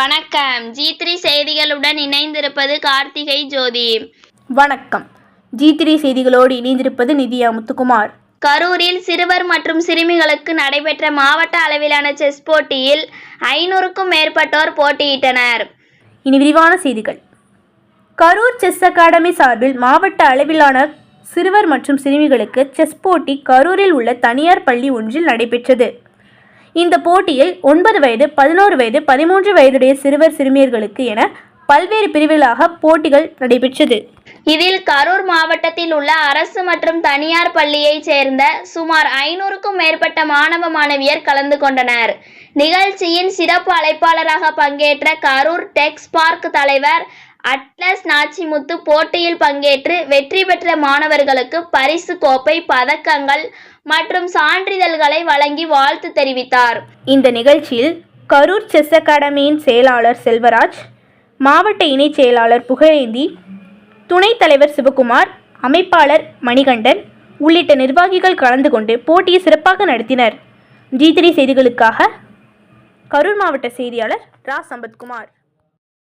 வணக்கம். G three செய்திகளுடன் இணைந்திருப்பது கார்த்திகை ஜோதி. வணக்கம். ஜி த்ரீ செய்திகளோடு இணைந்திருப்பது நிதியா முத்துக்குமார். கரூரில் சிறுவர் மற்றும் சிறுமிகளுக்கு நடைபெற்ற மாவட்ட அளவிலான செஸ் போட்டியில் ஐநூறுக்கும் மேற்பட்டோர் போட்டியிட்டனர். இனி விரிவான செய்திகள். கரூர் செஸ் அகாடமி சார்பில் மாவட்ட அளவிலான சிறுவர் மற்றும் சிறுமிகளுக்கு செஸ் போட்டி கரூரில் உள்ள தனியார் பள்ளி ஒன்றில் நடைபெற்றது. இந்த போட்டியில் ஒன்பது வயது பதினோரு வயது பதிமூன்று வயதுடைய சிறுவர் சிறுமியர்களுக்கு என பல்வேறு பிரிவுகளாக போட்டிகள் நடைபெற்றது. இதில் கரூர் மாவட்டத்தில் உள்ள அரசு மற்றும் தனியார் பள்ளியைச் சேர்ந்த சுமார் ஐநூறுக்கும் மேற்பட்ட மாணவ மாணவியர் கலந்து கொண்டனர். நிகழ்ச்சியின் சிறப்பு அழைப்பாளராக பங்கேற்ற கரூர் டெக்ஸ் பார்க் தலைவர் அட்லஸ் நாச்சிமுத்து போட்டியில் பங்கேற்று வெற்றி பெற்ற மாணவர்களுக்கு பரிசு கோப்பை பதக்கங்கள் மற்றும் சான்றிதழ்களை வழங்கி வாழ்த்து தெரிவித்தார். இந்த நிகழ்ச்சியில் கரூர் செஸ் அகாடமியின் செயலாளர் செல்வராஜ் மாவட்ட இணைச் செயலாளர் புகழேந்தி துணைத் தலைவர் சிவகுமார் அமைப்பாளர் மணிகண்டன் உள்ளிட்ட நிர்வாகிகள் கலந்து கொண்டு போட்டியை சிறப்பாக நடத்தினர். ஜி த்ரீ செய்திகளுக்காக கரூர் மாவட்ட செய்தியாளர் ரா சம்பத்குமார்